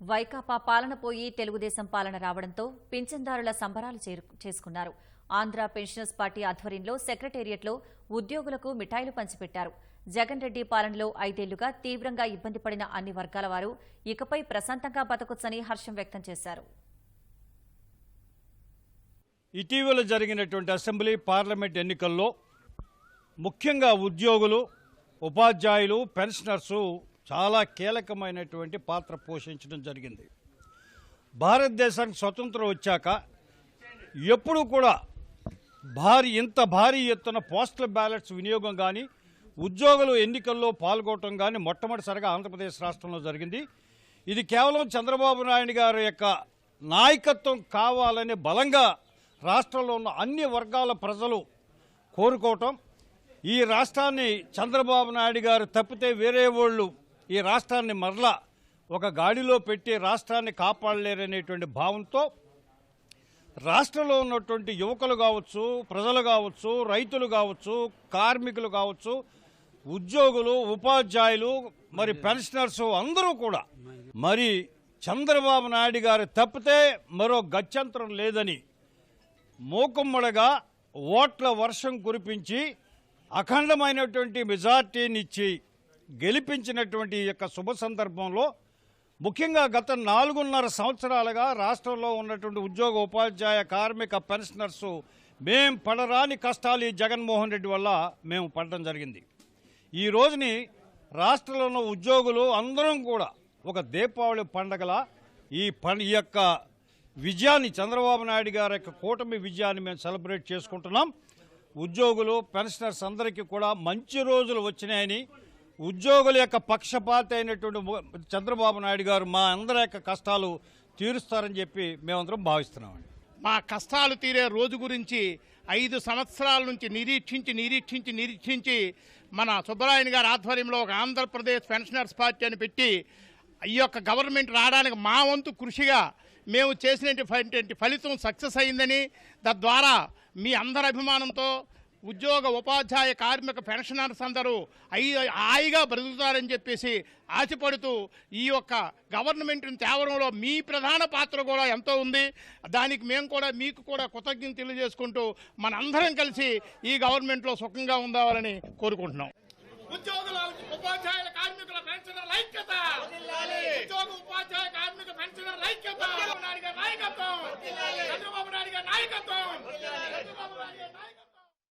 వైకాపా పాలన పోయి తెలుగుదేశం పాలన రావడంతో పింఛన్దారుల సంబరాలు చేసుకున్నారు. ఆంధ్ర పెన్షనర్స్ పార్టీ ఆధ్వర్యంలో సెక్రటేరియట్లో ఉద్యోగులకు మిఠాయిలు పంచిపెట్టారు. జగన్ రెడ్డి పాలనలో ఐదేళ్ళుగా తీవ్రంగా ఇబ్బంది పడిన అన్ని వర్గాల వారు ఇకపై ప్రశాంతంగా బతకొచ్చని హర్షం వ్యక్తం చేశారు. ఇటీవల జరిగినటువంటి అసెంబ్లీ పార్లమెంట్ ఎన్నికల్లో ముఖ్యంగా ఉద్యోగులు ఉపాధ్యాయులు పెన్షనర్సు చాలా కీలకమైనటువంటి పాత్ర పోషించడం జరిగింది. భారతదేశానికి స్వతంత్రం వచ్చాక ఎప్పుడు కూడా భారీ ఇంత భారీ ఎత్తున పోస్టల్ బ్యాలెట్స్ వినియోగం కానీ ఉద్యోగులు ఎన్నికల్లో పాల్గొనడం కానీ మొట్టమొదటిసారిగా ఆంధ్రప్రదేశ్ రాష్ట్రంలో జరిగింది. ఇది కేవలం చంద్రబాబు నాయుడు గారి యొక్క నాయకత్వం కావాలని బలంగా రాష్ట్రంలో ఉన్న అన్ని వర్గాల ప్రజలు కోరుకోవటం. ఈ రాష్ట్రాన్ని చంద్రబాబు నాయుడు గారు తప్పితే వేరే వాళ్ళు ఈ రాష్ట్రాన్ని మరలా ఒక గాడిలో పెట్టి రాష్ట్రాన్ని కాపాడలేరనేటువంటి భావంతో రాష్ట్రంలో ఉన్నటువంటి యువకులు కావచ్చు ప్రజలు కావచ్చు రైతులు కావచ్చు కార్మికులు కావచ్చు ఉద్యోగులు ఉపాధ్యాయులు మరి పెన్షనర్స్ అందరూ కూడా మరి చంద్రబాబు నాయుడు గారు తప్పితే మరో గత్యంతరం లేదని మూకుమ్మడిగా ఓట్ల వర్షం కురిపించి అఖండమైనటువంటి మెజార్టీనిచ్చి గెలిపించినటువంటి యొక్క శుభ సందర్భంలో ముఖ్యంగా గత నాలుగున్నర సంవత్సరాలుగా రాష్ట్రంలో ఉన్నటువంటి ఉద్యోగ ఉపాధ్యాయ కార్మిక పెన్షనర్సు మేం పడరాని కష్టాలు ఈ జగన్మోహన్ రెడ్డి వల్ల మేము పడడం జరిగింది. ఈ రోజుని రాష్ట్రంలో ఉన్న ఉద్యోగులు అందరం కూడా ఒక దీపావళి పండగల ఈ పం ఈ యొక్క విజయాన్ని చంద్రబాబు నాయుడు గారి యొక్క కూటమి విజయాన్ని మేము సెలబ్రేట్ చేసుకుంటున్నాం. ఉద్యోగులు పెన్షనర్స్ అందరికీ కూడా మంచి రోజులు వచ్చినాయని ఉద్యోగుల యొక్క పక్షపాత అయినటువంటి చంద్రబాబు నాయుడు గారు మా అందరి యొక్క కష్టాలు తీరుస్తారని చెప్పి మేమందరం భావిస్తున్నామండి. మా కష్టాలు తీరే రోజు గురించి ఐదు సంవత్సరాల నుంచి నిరీక్షించి నిరీక్షించి నిరీక్షించి మన సుబ్బరాయన్ గారి ఆధ్వర్యంలో ఒక ఆంధ్రప్రదేశ్ పెన్షనర్స్ పార్టీ అని పెట్టి ఈ యొక్క గవర్నమెంట్ రావడానికి మా వంతు కృషిగా మేము చేసినటువంటి ఫలితం సక్సెస్ అయిందని తద్వారా మీ అందరి అభిమానంతో ఉద్యోగ ఉపాధ్యాయ కార్మిక పెన్షనర్స్ అందరూ అయి హాయిగా బ్రతుకుతారని చెప్పేసి ఆశపడుతూ ఈ యొక్క గవర్నమెంట్ని తేవడంలో మీ ప్రధాన పాత్ర కూడా ఎంతో ఉంది. దానికి మేము కూడా మీకు కూడా కృతజ్ఞత తెలియజేసుకుంటూ మనందరం కలిసి ఈ గవర్నమెంట్లో సుఖంగా ఉండాలని కోరుకుంటున్నాం. ఉద్యోగుల ఉపాధ్యాయుల కార్మికుల పెన్షనర్ ఐక్యత! ఉద్యోగ ఉపాధ్యాయ కార్మిక ఐక్యత! చంద్రబాబు నాయుడు నాయుడు నాయకత్వం!